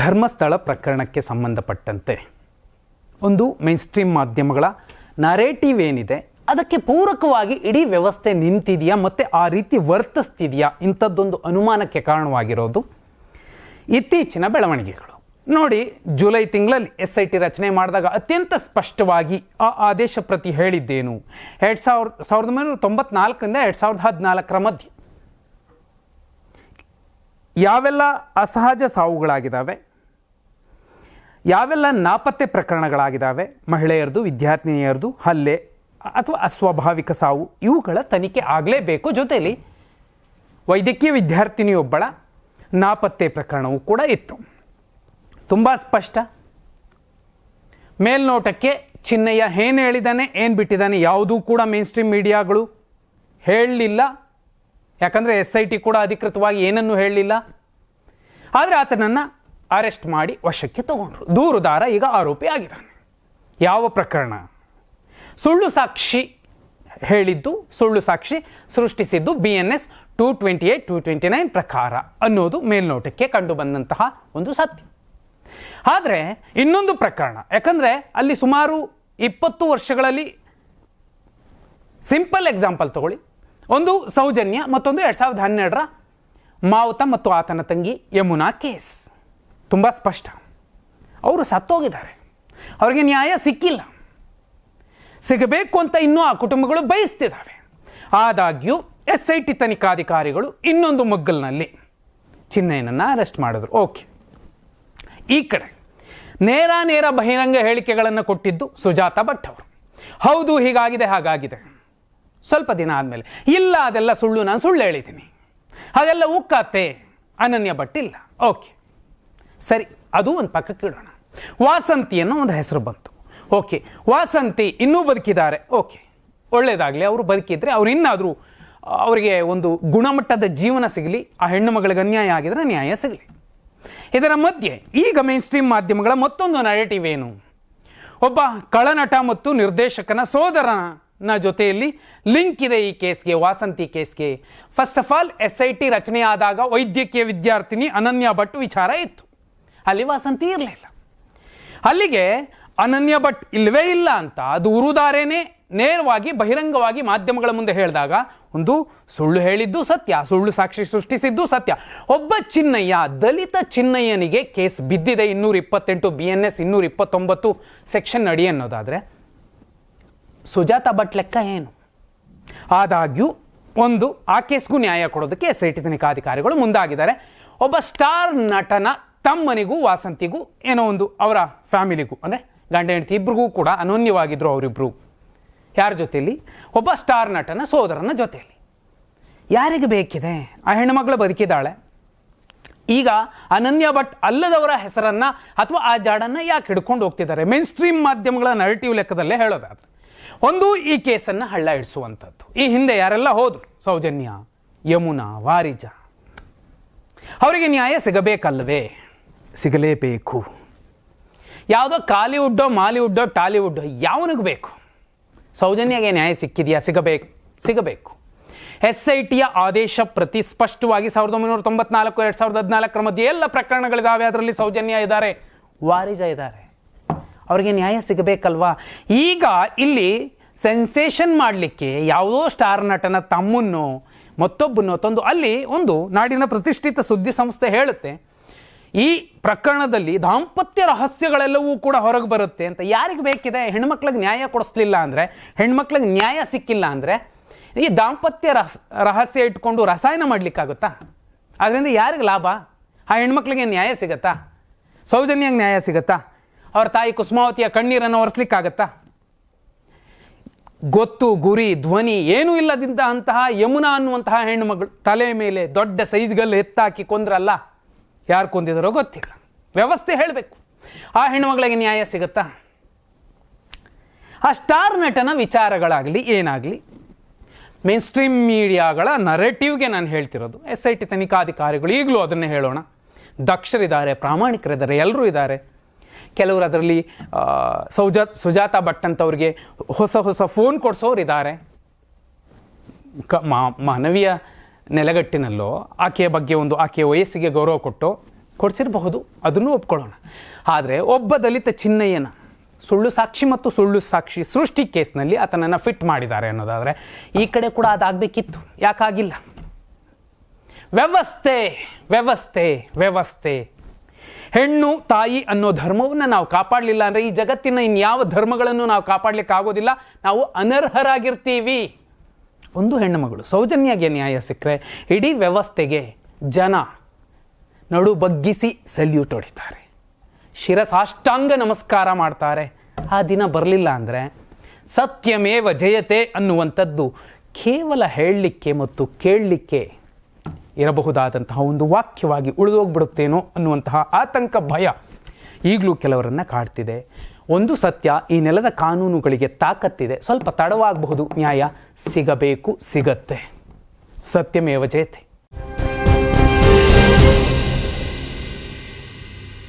ಧರ್ಮಸ್ಥಳ ಪ್ರಕರಣಕ್ಕೆ ಸಂಬಂಧಪಟ್ಟಂತೆ. ಒಂದು ಮೇನ್ಸ್ಟ್ರೀಮ್ ಮಾಧ್ಯಮಗಳ ನರೇಟಿವ್ ಏನಿದೆ, ಅದಕ್ಕೆ ಪೂರಕವಾಗಿ ಇಡೀ ವ್ಯವಸ್ಥೆ ನಿಂತಿದೆಯಾ, ಮತ್ತು ಆ ರೀತಿ ವರ್ತಿಸ್ತಿದೆಯಾ, ಇಂಥದ್ದೊಂದು ಅನುಮಾನಕ್ಕೆ ಕಾರಣವಾಗಿರೋದು ಇತ್ತೀಚಿನ ಬೆಳವಣಿಗೆಗಳು. ನೋಡಿ, ಜುಲೈ ತಿಂಗಳಲ್ಲಿ ಎಸ್ ಐ ಟಿ ರಚನೆ ಮಾಡಿದಾಗ ಅತ್ಯಂತ ಸ್ಪಷ್ಟವಾಗಿ ಆ ಆದೇಶ ಪ್ರತಿ ಹೇಳಿದ್ದೇನು. ಎರಡು ಸಾವಿರದ ಸಾವಿರದ ಒಂಬೈನೂರ ತೊಂಬತ್ನಾಲ್ಕರಿಂದ ಎರಡು ಸಾವಿರದ ಹದಿನಾಲ್ಕರ ಮಧ್ಯೆ. ಯಾವೆಲ್ಲ ಅಸಹಜ ಸಾವುಗಳಾಗಿದ್ದಾವೆ? ಯಾವೆಲ್ಲ ನಾಪತ್ತೆ ಪ್ರಕರಣಗಳಾಗಿದ್ದಾವೆ ಮಹಿಳೆಯರದು, ವಿದ್ಯಾರ್ಥಿನಿಯರದು, ಹಲ್ಲೆ ಅಥವಾ ಅಸ್ವಾಭಾವಿಕ ಸಾವು, ಇವುಗಳ ತನಿಖೆ ಆಗಲೇಬೇಕು ಜೊತೆಯಲ್ಲಿ ವೈದ್ಯಕೀಯ ವಿದ್ಯಾರ್ಥಿನಿಯೊಬ್ಬಳ ನಾಪತ್ತೆ ಪ್ರಕರಣವೂ ಕೂಡ ಇತ್ತು. ತುಂಬ ಸ್ಪಷ್ಟ. ಮೇಲ್ನೋಟಕ್ಕೆ ಚಿನ್ನಯ್ಯ ಏನು ಹೇಳಿದ್ದಾನೆ ಏನು ಬಿಟ್ಟಿದ್ದಾನೆ ಯಾವುದೂ ಕೂಡ ಮೇನ್ ಸ್ಟ್ರೀಮ್ ಮೀಡಿಯಾಗಳು ಹೇಳಲಿಲ್ಲ. ಯಾಕಂದರೆ ಎಸ್ ಐ ಟಿ ಕೂಡ ಅಧಿಕೃತವಾಗಿ ಏನನ್ನೂ ಹೇಳಲಿಲ್ಲ. ಆದರೆ ಆತನನ್ನು ಅರೆಸ್ಟ್ ಮಾಡಿ ವಶಕ್ಕೆ ತಗೊಂಡ್ರು. ದೂರುದಾರ ಈಗ ಆರೋಪಿ ಆಗಿದ್ದಾನೆ. ಯಾವ ಪ್ರಕರಣ? ಸುಳ್ಳು ಸಾಕ್ಷಿ ಹೇಳಿದ್ದು, ಸುಳ್ಳು ಸಾಕ್ಷಿ ಸೃಷ್ಟಿಸಿದ್ದು B N S two twenty eight two twenty nine ಪ್ರಕಾರ ಅನ್ನೋದು ಮೇಲ್ನೋಟಕ್ಕೆ ಕಂಡು ಬಂದಂತಹ ಒಂದು ಸತ್ಯ. ಆದರೆ ಇನ್ನೊಂದು ಪ್ರಕರಣ, ಯಾಕಂದರೆ ಅಲ್ಲಿ ಸುಮಾರು ಇಪ್ಪತ್ತು ವರ್ಷಗಳಲ್ಲಿ ಸಿಂಪಲ್ ಎಕ್ಸಾಂಪಲ್ ತಗೊಳ್ಳಿ. ಒಂದು ಸೌಜನ್ಯ, ಮತ್ತೊಂದು ಎರಡು ಸಾವಿರದ ಹನ್ನೆರಡರ ಮಾವುತ ಮತ್ತು ಆತನ ತಂಗಿ ಯಮುನಾ ಕೇಸ್. ತುಂಬ ಸ್ಪಷ್ಟ. ಅವರು ಸತ್ತೋಗಿದ್ದಾರೆ. ಅವರಿಗೆ ನ್ಯಾಯ ಸಿಕ್ಕಿಲ್ಲ. ಸಿಗಬೇಕು ಅಂತ ಇನ್ನೂ ಆ ಕುಟುಂಬಗಳು ಬಯಸ್ತಿದ್ದಾವೆ ಆದಾಗ್ಯೂ ಎಸ್ ಐ ಟಿ ತನಿಖಾಧಿಕಾರಿಗಳು ಇನ್ನೊಂದು ಮಗ್ಗಲ್ನಲ್ಲಿ ಚಿನ್ನಯ್ಯನನ್ನು ಅರೆಸ್ಟ್ ಮಾಡಿದ್ರು. ಓಕೆ. ಈ ಕಡೆ ನೇರ ನೇರ ಬಹಿರಂಗ ಹೇಳಿಕೆಗಳನ್ನು ಕೊಟ್ಟಿದ್ದು ಸುಜಾತ ಭಟ್ ಅವರು. ಹೌದು, ಹೀಗಾಗಿದೆ, ಹಾಗಾಗಿದೆ. ಸ್ವಲ್ಪ ದಿನ ಆದಮೇಲೆ, ಇಲ್ಲ, ಅದೆಲ್ಲ ಸುಳ್ಳು, ನಾನು ಸುಳ್ಳು ಹೇಳಿದ್ದೀನಿ. ಹಾಗೆಲ್ಲ ಉಕ್ಕಾತೆ ಅನನ್ಯ ಭಟ್ ಇಲ್ಲ. ಓಕೆ. ಸರಿ, ಅದು ಒಂದು ಪಕ್ಕಕ್ಕೆ ಇಡೋಣ. ವಾಸಂತಿ ಅನ್ನೋ ಒಂದು ಹೆಸರು ಬಂತು. ಓಕೆ, ವಾಸಂತಿ ಇನ್ನೂ ಬದುಕಿದ್ದಾರೆ. ಓಕೆ ಒಳ್ಳೆಯದಾಗಲಿ ಅವರು ಬದುಕಿದ್ರೆ ಅವ್ರು ಇನ್ನಾದರೂ, ಅವರಿಗೆ ಒಂದು ಗುಣಮಟ್ಟದ ಜೀವನ ಸಿಗಲಿ, ಆ ಹೆಣ್ಣು ಮಗಳಿಗೆ ಅನ್ಯಾಯ ಆಗಿದ್ರೆ ನ್ಯಾಯ ಸಿಗಲಿ. ಇದರ ಮಧ್ಯೆ, ಈಗ ಮೇನ್ ಸ್ಟ್ರೀಮ್ ಮಾಧ್ಯಮಗಳ ಮತ್ತೊಂದು ನರೇಟಿವ್ ಏನು? ಒಬ್ಬ ಕಳನಟ ಮತ್ತು ನಿರ್ದೇಶಕನ ಸೋದರನ ಜೊತೆಯಲ್ಲಿ ಲಿಂಕ್ ಇದೆ ಈ ಕೇಸ್ಗೆ, Vasanthi ಕೇಸ್ಗೆ. First of all S I T ರಚನೆಯಾದಾಗ ವೈದ್ಯಕೀಯ ವಿದ್ಯಾರ್ಥಿನಿ ಅನನ್ಯ ಭಟ್ ವಿಚಾರ ಇತ್ತು. ಅಲ್ಲಿ ವಾಸಂತಿ ಇರಲಿಲ್ಲ. ಅಲ್ಲಿಗೆ ಅನನ್ಯ ಭಟ್ ಇಲ್ಲವೇ ಇಲ್ಲ ಅಂತ ದೂರುದಾರೇನೆ ನೇರವಾಗಿ ಬಹಿರಂಗವಾಗಿ ಮಾಧ್ಯಮಗಳ ಮುಂದೆ ಹೇಳಿದಾಗ ಒಂದು ಸುಳ್ಳು ಹೇಳಿದ್ದು ಸತ್ಯ, ಸುಳ್ಳು ಸಾಕ್ಷಿ ಸೃಷ್ಟಿಸಿದ್ದು ಸತ್ಯ. ಒಬ್ಬ ಚಿನ್ನಯ್ಯ, ದಲಿತ ಚಿನ್ನಯ್ಯನಿಗೆ ಕೇಸ್ ಬಿದ್ದಿದೆ ಇನ್ನೂರ ಇಪ್ಪತ್ತೆಂಟು ಬಿ ಎನ್ ಎಸ್ ಇನ್ನೂರ ಇಪ್ಪತ್ತೊಂಬತ್ತು ಸೆಕ್ಷನ್ ಅಡಿ ಅನ್ನೋದಾದರೆ ಸುಜಾತ ಭಟ್ ಲೆಕ್ಕ ಏನು? ಆದಾಗ್ಯೂ ಒಂದು ಆ ಕೇಸ್ಗೂ ನ್ಯಾಯ ಕೊಡೋದಕ್ಕೆ ಎಸ್ ಐ ಟಿ ತನಿಖಾಧಿಕಾರಿಗಳು ಮುಂದಾಗಿದ್ದಾರೆ. ಒಬ್ಬ ಸ್ಟಾರ್ ನಟನ ತಮ್ಮನಿಗೂ ವಾಸಂತಿಗೂ ಏನೋ ಒಂದು ಅವರ ಫ್ಯಾಮಿಲಿಗೂ, ಅಂದರೆ ಗಂಡ ಹೆಂಡತಿ ಇಬ್ಬರಿಗೂ ಕೂಡ ಅನನ್ಯವಾಗಿದ್ದರು ಅವರಿಬ್ಬರು ಯಾರ ಜೊತೆಯಲ್ಲಿ ಒಬ್ಬ ಸ್ಟಾರ್ ನಟನ ಸೋದರನ ಜೊತೆಯಲ್ಲಿ ಯಾರಿಗೆ ಬೇಕಿದೆ? ಆ ಹೆಣ್ಣುಮಗಳು ಬದುಕಿದ್ದಾಳೆ. ಈಗ ಅನನ್ಯ ಭಟ್ ಅಲ್ಲದವರ ಹೆಸರನ್ನು ಅಥವಾ ಆ ಜಾಡನ್ನು ಯಾಕೆ ಹಿಡ್ಕೊಂಡು ಹೋಗ್ತಿದ್ದಾರೆ? ಮೇನ್ ಸ್ಟ್ರೀಮ್ ಮಾಧ್ಯಮಗಳ ನರೇಟಿವ್ ಲೆಕ್ಕದಲ್ಲೇ ಹೇಳೋದಾದ್ರೆ, ಒಂದು ಈ ಕೇಸನ್ನು ಹಳ್ಳ ಇಡಿಸುವಂಥದ್ದು ಈ ಹಿಂದೆ ಯಾರೆಲ್ಲ ಹೋದರು? ಸೌಜನ್ಯ, ಯಮುನಾ, ವಾರಿಜ. ಅವರಿಗೆ ನ್ಯಾಯ ಸಿಗಬೇಕಲ್ವೇ ಸಿಗಲೇಬೇಕು ಯಾವುದೋ ಕಾಲಿವುಡ್ಡೋ ಮಾಲಿವುಡ್ಡೋ ಟಾಲಿವುಡ್ಡೋ ಯಾವನಿಗೆ ಬೇಕು. ಸೌಜನ್ಯಗೆ ನ್ಯಾಯ ಸಿಕ್ಕಿದೆಯಾ? ಸಿಗಬೇಕು. ಸಿಗಬೇಕು. ಎಸ್ ಐ ಟಿಯ ಆದೇಶ ಪ್ರತಿ ಸ್ಪಷ್ಟವಾಗಿ ಸಾವಿರದ ಒಂಬೈನೂರ ತೊಂಬತ್ನಾಲ್ಕು, ಎರಡು ಸಾವಿರದ ಹದಿನಾಲ್ಕರ ಮಧ್ಯೆ ಎಲ್ಲ ಪ್ರಕರಣಗಳಿದ್ದಾವೆ ಅದರಲ್ಲಿ ಸೌಜನ್ಯ ಇದ್ದಾರೆ. ವಾರಿಜ ಇದ್ದಾರೆ. ಅವರಿಗೆ ನ್ಯಾಯ ಸಿಗಬೇಕಲ್ವಾ? ಈಗ ಇಲ್ಲಿ ಸೆನ್ಸೇಷನ್ ಮಾಡಲಿಕ್ಕೆ ಯಾವುದೋ ಸ್ಟಾರ್ ನಟನ ತಮ್ಮನ್ನು, ಮತ್ತೊಬ್ಬನ್ನು ತಂದು ಅಲ್ಲಿ ಒಂದು ನಾಡಿನ ಪ್ರತಿಷ್ಠಿತ ಸುದ್ದಿ ಸಂಸ್ಥೆ ಹೇಳುತ್ತೆ. ಈ ಪ್ರಕರಣದಲ್ಲಿ ದಾಂಪತ್ಯ ರಹಸ್ಯಗಳೆಲ್ಲವೂ ಕೂಡ ಹೊರಗೆ ಬರುತ್ತೆ ಅಂತ ಯಾರಿಗೆ ಬೇಕಿದೆ? ಹೆಣ್ಮಕ್ಳಿಗೆ ನ್ಯಾಯ ಕೊಡಿಸ್ಲಿಲ್ಲ ಅಂದರೆ, ಹೆಣ್ಮಕ್ಳಿಗೆ ನ್ಯಾಯ ಸಿಕ್ಕಿಲ್ಲ ಅಂದರೆ ಈ ದಾಂಪತ್ಯ ರಹಸ್, ರಹಸ್ಯ ಇಟ್ಕೊಂಡು ರಸಾಯನ ಮಾಡಲಿಕ್ಕಾಗುತ್ತಾ? ಅದರಿಂದ ಯಾರಿಗೆ ಲಾಭ? ಆ ಹೆಣ್ಮಕ್ಳಿಗೆ ನ್ಯಾಯ ಸಿಗತ್ತಾ? ಸೌಜನ್ಯಂಗೆ ನ್ಯಾಯ ಸಿಗತ್ತಾ? ಅವ್ರ ತಾಯಿ ಕುಸುಮಾವತಿಯ ಕಣ್ಣೀರನ್ನು ಒರೆಸ್ಲಿಕ್ಕಾಗತ್ತಾ? ಗೊತ್ತು, ಗುರಿ, ಧ್ವನಿ ಏನೂ ಇಲ್ಲದಿದ್ದ ಅಂತಹ ಯಮುನಾ ಅನ್ನುವಂತಹ ಹೆಣ್ಣುಮಗಳು ತಲೆ ಮೇಲೆ ದೊಡ್ಡ ಸೈಜ್ಗಲ್ಲು ಎತ್ತಾಕಿ ಕೊಂದ್ರಲ್ಲ? ಯಾರು ಕೊಂದಿದಾರೋ ಗೊತ್ತಿಲ್ಲ. ವ್ಯವಸ್ಥೆ ಹೇಳಬೇಕು. ಆ ಹೆಣ್ಣುಮಗಳಿಗೆ ನ್ಯಾಯ ಸಿಗುತ್ತಾ? ಆ ಸ್ಟಾರ್ ನಟನ ವಿಚಾರಗಳಾಗಲಿ ಏನಾಗಲಿ ಮೇನ್ ಸ್ಟ್ರೀಮ್ ಮೀಡಿಯಾಗಳ ನರೇಟಿವ್ಗೆ ನಾನು ಹೇಳ್ತಿರೋದು. ಎಸ್ ಐ ಟಿ ತನಿಖಾಧಿಕಾರಿಗಳು ಈಗಲೂ ಅದನ್ನೇ ಹೇಳೋಣ. ದಕ್ಷರಿದ್ದಾರೆ, ಪ್ರಾಮಾಣಿಕರಿದ್ದಾರೆ ಎಲ್ಲರೂ ಇದ್ದಾರೆ. ಕೆಲವರು ಅದರಲ್ಲಿ ಸೌಜಾತ್ ಸುಜಾತ ಭಟ್ ಅಂತವ್ರಿಗೆ ಹೊಸ ಹೊಸ ಫೋನ್ ಕೊಡಿಸೋರು ಇದ್ದಾರೆ ಕ ಮಾನವೀಯ ನೆಲೆಗಟ್ಟಿನಲ್ಲೋ ಆಕೆಯ ಬಗ್ಗೆ ಒಂದು ಆಕೆಯ ವಯಸ್ಸಿಗೆ ಗೌರವ ಕೊಟ್ಟು ಕೊಡಿಸಿರಬಹುದು, ಅದನ್ನು ಒಪ್ಕೊಳ್ಳೋಣ. ಆದರೆ ಒಬ್ಬ ದಲಿತ ಚಿನ್ನಯ್ಯನ ಸುಳ್ಳು ಸಾಕ್ಷಿ ಮತ್ತು ಸುಳ್ಳು ಸಾಕ್ಷಿ ಸೃಷ್ಟಿ ಕೇಸ್ನಲ್ಲಿ ಆತನನ್ನು ಫಿಟ್ ಮಾಡಿದ್ದಾರೆ ಅನ್ನೋದಾದರೆ ಈ ಕಡೆ ಕೂಡ ಅದಾಗಬೇಕಿತ್ತು. ಯಾಕಾಗಿಲ್ಲ? ವ್ಯವಸ್ಥೆ ವ್ಯವಸ್ಥೆ ವ್ಯವಸ್ಥೆ. ಹೆಣ್ಣು, ತಾಯಿ ಅನ್ನೋ ಧರ್ಮವನ್ನು ನಾವು ಕಾಪಾಡಲಿಲ್ಲ ಅಂದರೆ ಈ ಜಗತ್ತಿನ ಇನ್ಯಾವ ಧರ್ಮಗಳನ್ನು ನಾವು ಕಾಪಾಡಲಿಕ್ಕೆ ಆಗೋದಿಲ್ಲ ನಾವು ಅನರ್ಹರಾಗಿರ್ತೀವಿ. ಒಂದು ಹೆಣ್ಣು ಮಗಳು. ಸೌಜನ್ಯಗೆ ನ್ಯಾಯ ಸಿಕ್ಕರೆ ಇಡೀ ವ್ಯವಸ್ಥೆಗೆ ಜನ ನಡು ಬಗ್ಗಿಸಿ ಸಲ್ಯೂಟ್ ಹೊಡಿತಾರೆ. ಶಿರಸಾಷ್ಟಾಂಗ ನಮಸ್ಕಾರ ಮಾಡ್ತಾರೆ. ಆ ದಿನ ಬರಲಿಲ್ಲ ಅಂದರೆ ಸತ್ಯಮೇವ ಜಯತೆ ಅನ್ನುವಂಥದ್ದು ಕೇವಲ ಹೇಳಲಿಕ್ಕೆ ಮತ್ತು ಕೇಳಲಿಕ್ಕೆ ಇರಬಹುದಾದಂತಹ ಒಂದು ವಾಕ್ಯವಾಗಿ ಉಳಿದೋಗ್ಬಿಡುತ್ತೇನೋ ಅನ್ನುವಂತಹ ಆತಂಕ ಭಯ ಈಗಲೂ ಕೆಲವರನ್ನು ಕಾಡ್ತಿದೆ. ಒಂದು ಸತ್ಯ ಈ ನೆಲದ ಕಾನೂನುಗಳಿಗೆ ತಾಕತ್ತಿದೆ. ಸ್ವಲ್ಪ ತಡವಾಗಬಹುದು ನ್ಯಾಯ. ಸಿಗಬೇಕು ಸಿಗತ್ತೆ. ಸತ್ಯಮೇವ ಜಯತೆ.